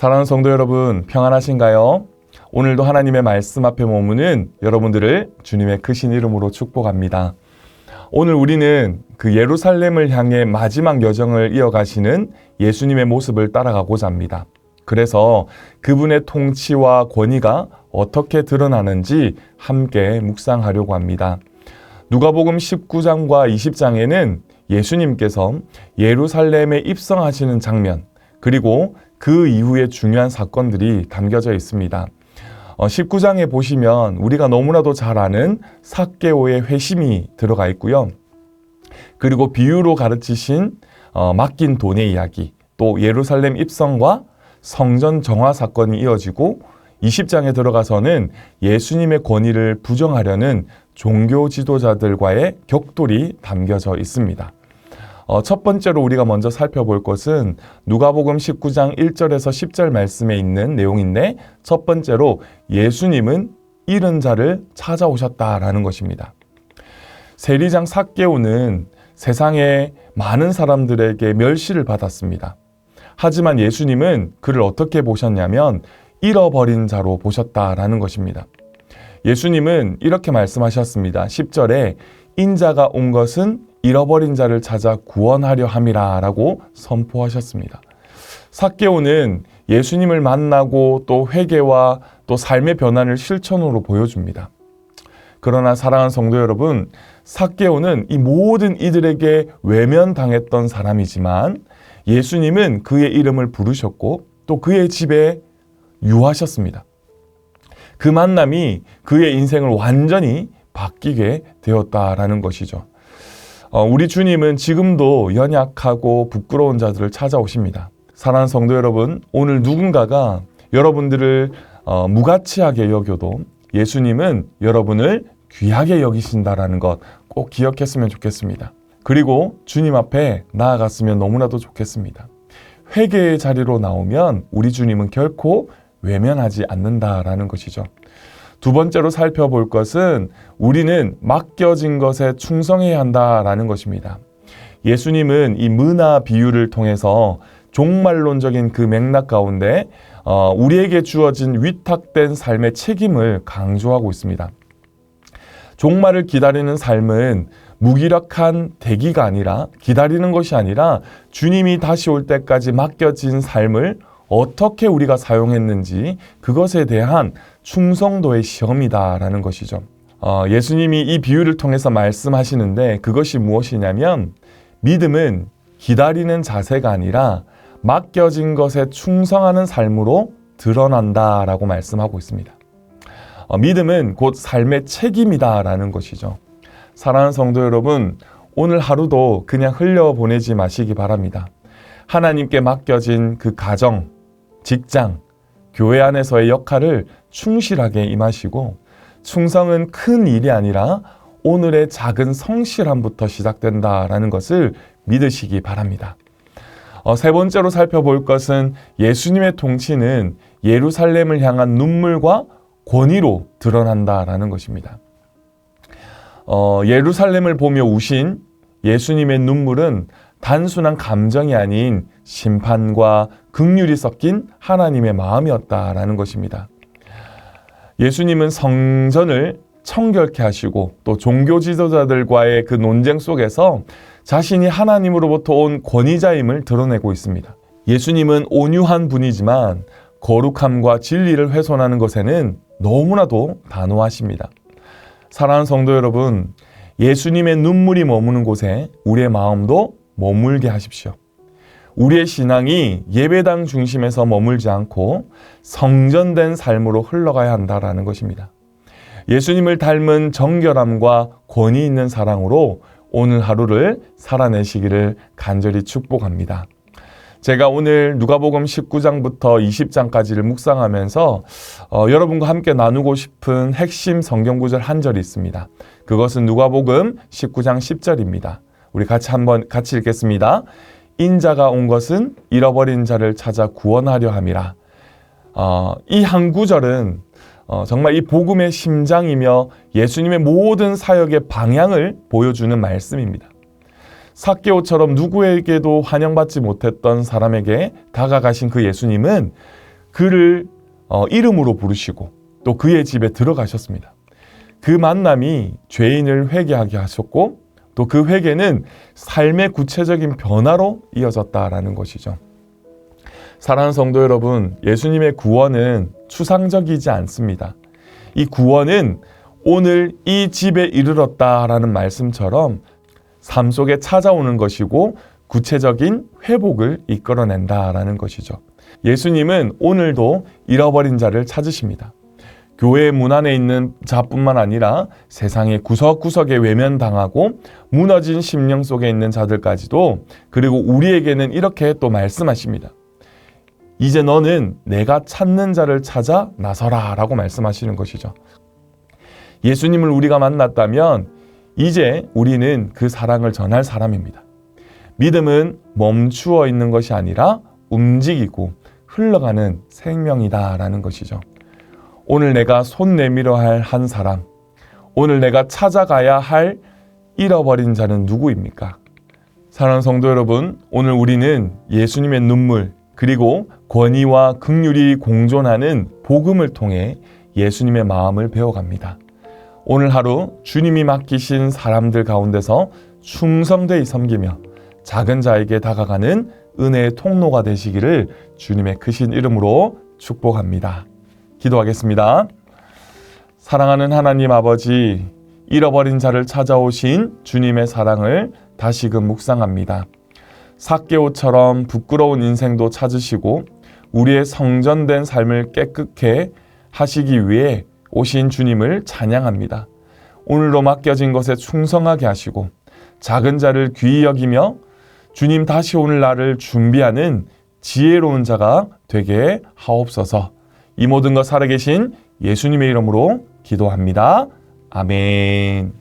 사랑하는 성도 여러분, 평안하신가요? 오늘도 하나님의 말씀 앞에 머무는 여러분들을 주님의 크신 이름으로 축복합니다. 오늘 우리는 그 예루살렘을 향해 마지막 여정을 이어가시는 예수님의 모습을 따라가고자 합니다. 그래서 그분의 통치와 권위가 어떻게 드러나는지 함께 묵상하려고 합니다. 누가복음 19장과 20장에는 예수님께서 예루살렘에 입성하시는 장면, 그리고 그 이후의 중요한 사건들이 담겨져 있습니다. 19장에 어, 보시면 우리가 너무나도 잘 아는 사개오의 회심이 들어가 있고요. 그리고 비유로 가르치신 어, 맡긴 돈의 이야기, 또 예루살렘 입성과 성전 정화 사건이 이어지고 20장에 들어가서는 예수님의 권위를 부정하려는 종교 지도자들과의 격돌이 담겨져 있습니다. 어, 첫 번째로 우리가 먼저 살펴볼 것은 누가복음 19장 1절에서 10절 말씀에 있는 내용인데 첫 번째로 예수님은 잃은 자를 찾아오셨다라는 것입니다. 세리장 사개오는 세상에 많은 사람들에게 멸시를 받았습니다. 하지만 예수님은 그를 어떻게 보셨냐면 잃어버린 자로 보셨다라는 것입니다. 예수님은 이렇게 말씀하셨습니다. 10절에 인자가 온 것은 잃어버린 자를 찾아 구원하려 함이라라고 선포하셨습니다. 사개오는 예수님을 만나고 또 회개와 또 삶의 변화를 실천으로 보여줍니다. 그러나 사랑하는 성도 여러분, 사개오는 이 모든 이들에게 외면당했던 사람이지만 예수님은 그의 이름을 부르셨고 또 그의 집에 유하셨습니다. 그 만남이 그의 인생을 완전히 바뀌게 되었다라는 것이죠. 어, 우리 주님은 지금도 연약하고 부끄러운 자들을 찾아오십니다. 사랑하는 성도 여러분, 오늘 누군가가 여러분들을 어, 무가치하게 여겨도 예수님은 여러분을 귀하게 여기신다라는 것 꼭 기억했으면 좋겠습니다. 그리고 주님 앞에 나아갔으면 너무나도 좋겠습니다. 회개의 자리로 나오면 우리 주님은 결코 외면하지 않는다라는 것이죠. 두 번째로 살펴볼 것은 우리는 맡겨진 것에 충성해야 한다라는 것입니다. 예수님은 이 문화 비유를 통해서 종말론적인 그 맥락 가운데 어, 우리에게 주어진 위탁된 삶의 책임을 강조하고 있습니다. 종말을 기다리는 삶은 무기력한 대기가 아니라 기다리는 것이 아니라 주님이 다시 올 때까지 맡겨진 삶을 어떻게 우리가 사용했는지 그것에 대한 충성도의 시험이다라는 것이죠. 어, 예수님이 이 비유를 통해서 말씀하시는데 그것이 무엇이냐면 믿음은 기다리는 자세가 아니라 맡겨진 것에 충성하는 삶으로 드러난다라고 말씀하고 있습니다. 어, 믿음은 곧 삶의 책임이다라는 것이죠. 사랑하는 성도 여러분, 오늘 하루도 그냥 흘려보내지 마시기 바랍니다. 하나님께 맡겨진 그 가정, 직장, 교회 안에서의 역할을 충실하게 임하시고 충성은 큰 일이 아니라 오늘의 작은 성실함부터 시작된다라는 것을 믿으시기 바랍니다. 어, 세 번째로 살펴볼 것은 예수님의 통치는 예루살렘을 향한 눈물과 권위로 드러난다라는 것입니다. 어, 예루살렘을 보며 우신 예수님의 눈물은 단순한 감정이 아닌 심판과 극률이 섞인 하나님의 마음이었다라는 것입니다. 예수님은 성전을 청결케 하시고 또 종교 지도자들과의 그 논쟁 속에서 자신이 하나님으로부터 온 권위자임을 드러내고 있습니다. 예수님은 온유한 분이지만 거룩함과 진리를 훼손하는 것에는 너무나도 단호하십니다. 사랑하는 성도 여러분, 예수님의 눈물이 머무는 곳에 우리의 마음도 머물게 하십시오. 우리의 신앙이 예배당 중심에서 머물지 않고 성전된 삶으로 흘러가야 한다라는 것입니다. 예수님을 닮은 정결함과 권위 있는 사랑으로 오늘 하루를 살아내시기를 간절히 축복합니다. 제가 오늘 누가복음 19장부터 20장까지를 묵상하면서 어, 여러분과 함께 나누고 싶은 핵심 성경 구절 한 절이 있습니다. 그것은 누가복음 19장 10절입니다. 우리 같이 한번 같이 읽겠습니다. 인자가 온 것은 잃어버린 자를 찾아 구원하려 함이라. 어, 이 한 구절은 어, 정말 이 복음의 심장이며 예수님의 모든 사역의 방향을 보여주는 말씀입니다. 사케오처럼 누구에게도 환영받지 못했던 사람에게 다가가신 그 예수님은 그를 어, 이름으로 부르시고 또 그의 집에 들어가셨습니다. 그 만남이 죄인을 회개하게 하셨고 또 그 회개는 삶의 구체적인 변화로 이어졌다라는 것이죠. 사랑하는 성도 여러분, 예수님의 구원은 추상적이지 않습니다. 이 구원은 오늘 이 집에 이르렀다라는 말씀처럼 삶 속에 찾아오는 것이고 구체적인 회복을 이끌어낸다라는 것이죠. 예수님은 오늘도 잃어버린 자를 찾으십니다. 교회 문 안에 있는 자뿐만 아니라 세상의 구석구석에 외면당하고 무너진 심령 속에 있는 자들까지도 그리고 우리에게는 이렇게 또 말씀하십니다. 이제 너는 내가 찾는 자를 찾아 나서라 라고 말씀하시는 것이죠. 예수님을 우리가 만났다면 이제 우리는 그 사랑을 전할 사람입니다. 믿음은 멈추어 있는 것이 아니라 움직이고 흘러가는 생명이다라는 것이죠. 오늘 내가 손 내밀어 할 한 사람, 오늘 내가 찾아가야 할 잃어버린 자는 누구입니까? 사랑하는 성도 여러분, 오늘 우리는 예수님의 눈물, 그리고 권위와 극률이 공존하는 복음을 통해 예수님의 마음을 배워갑니다. 오늘 하루 주님이 맡기신 사람들 가운데서 충성되이 섬기며 작은 자에게 다가가는 은혜의 통로가 되시기를 주님의 크신 이름으로 축복합니다. 기도하겠습니다. 사랑하는 하나님 아버지, 잃어버린 자를 찾아오신 주님의 사랑을 다시금 묵상합니다. 사개오처럼 부끄러운 인생도 찾으시고 우리의 성전된 삶을 깨끗게 하시기 위해 오신 주님을 찬양합니다. 오늘도 맡겨진 것에 충성하게 하시고 작은 자를 귀히 여기며 주님 다시 오늘 날을 준비하는 지혜로운 자가 되게 하옵소서. 이 모든 것 살아계신 예수님의 이름으로 기도합니다. 아멘.